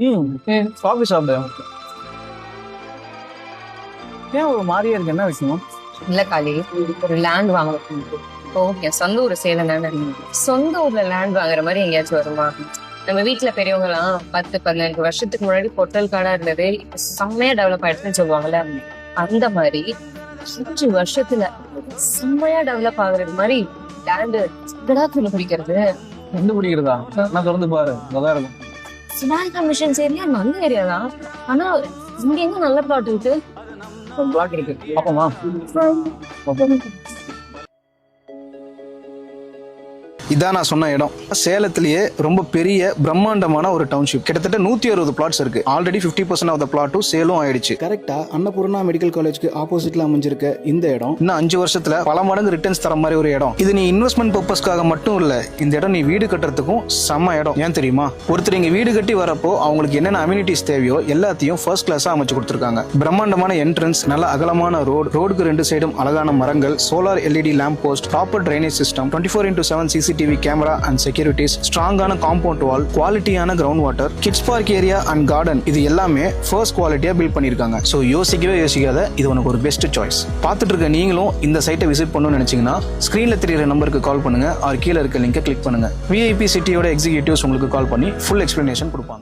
ம். Coffee shop ஏன் ஒரு மாதிரியா இருக்கு? என்ன விஷயம்? இல்ல காளி ஒரு லேண்ட் வாங்கணும் என் சொந்த ஊர் சேலம் தானே? சொந்த ஊர்ல லேண்ட் வாங்குற மாதிரி எங்கேயாச்சும் வருமா? நம்ம வீட்டுல பெரியவங்க எல்லாம் பத்து பதினஞ்சு வருஷத்துக்கு முன்னாடி பொட்டல் காடா இருந்தது இப்ப செம்மையா டெவலப் ஆயிடுச்சுன்னு சொல்லுவாங்கல்ல. அந்த மாதிரி அஞ்சு வருஷத்துல செம்மையா டெவலப் ஆகுறது மாதிரி லேண்டு எங்கடா துணி பிடிக்கிறது கண்டுபிடிக்கிறதா? நான் தொடர்ந்து பாரு. நல்லா இருக்கும். சினாரி கமிஷன்ஸ் ஏரியா நல்ல ஏரியா தான் ஆனா இங்க எங்க நல்ல பிளாட் இருக்கு? பிளாட் இருக்கு. பாப்போமா. இதான் நான் சொன்ன இடம். சேலத்திலேயே ரொம்ப பெரிய பிரம்மாண்டமான ஒரு டவுன்ஷிப் கிட்டத்தட்ட நூத்தி அறுபது பிளாட்ஸ் இருக்கு ஆல்ரெடி 50% பர்சன்ட் ஆஃப் த பிளாட்டும் சேலும் ஆயிடுச்சு. கரெக்டா அன்னபூர்ணா மெடிக்கல் காலேஜ்க்கு ஆப்போசிட்ல அமைஞ்சிருக்க இந்த இடம். இன்னும் அஞ்சு வருஷத்துல பல மடங்கு ரிட்டர்ன்ஸ் தர மாதிரி ஒரு இடம். இது நீ இன்வெஸ்ட்மெண்ட் பர்பஸ்க்காக மட்டும் இல்ல இந்த இடம் நீ வீடு கட்டுறதுக்கும் செம்ம இடம். ஏன் தெரியுமா? ஒருத்தர் இங்க வீடு கட்டி வரப்போ அவங்களுக்கு என்னென்ன அம்யூனிட்டிஸ் தேவையோ எல்லாத்தையும் ஃபர்ஸ்ட் கிளாஸா அமைச்சு கொடுத்துருக்காங்க. பிரம்மாண்டமான என்ட்ரன்ஸ் நல்ல அகலமான ரோடு ரோடுக்கு ரெண்டு சைடும் அழகான மரங்கள் solar LED lamp post proper drainage system twenty four into seven CCTV camera and securities ஸ்ட்ராங்கான காம்பவுண்ட் வால் குவாலிட்டியான ground water kids park area and garden இது எல்லாமே ஃபர்ஸ்ட் குவாலிட்டியா பில்ட் பண்ணிருக்காங்க ஸோ யோசிக்கவே யோசிக்காத இது உனக்கு ஒரு பெஸ்ட் சாய்ஸ் பார்த்துட்டு இருக்க நீங்களும் இந்த சைட்டை விசிட் பண்ணணும்னு நினைச்சீங்கன்னா ஸ்க்ரீனில் தெரியுற நம்பருக்கு கால் பண்ணுங்க ஆர் கீழே இருக்க லிங்கை கிளிக் பண்ணுங்க. விஐபி சிட்டியோட எக்ஸிக்யூட்டிவ்ஸ் உங்களுக்கு கால் பண்ணி ஃபுல் எக்ஸ்பிளனேஷன் கொடுப்பாங்க.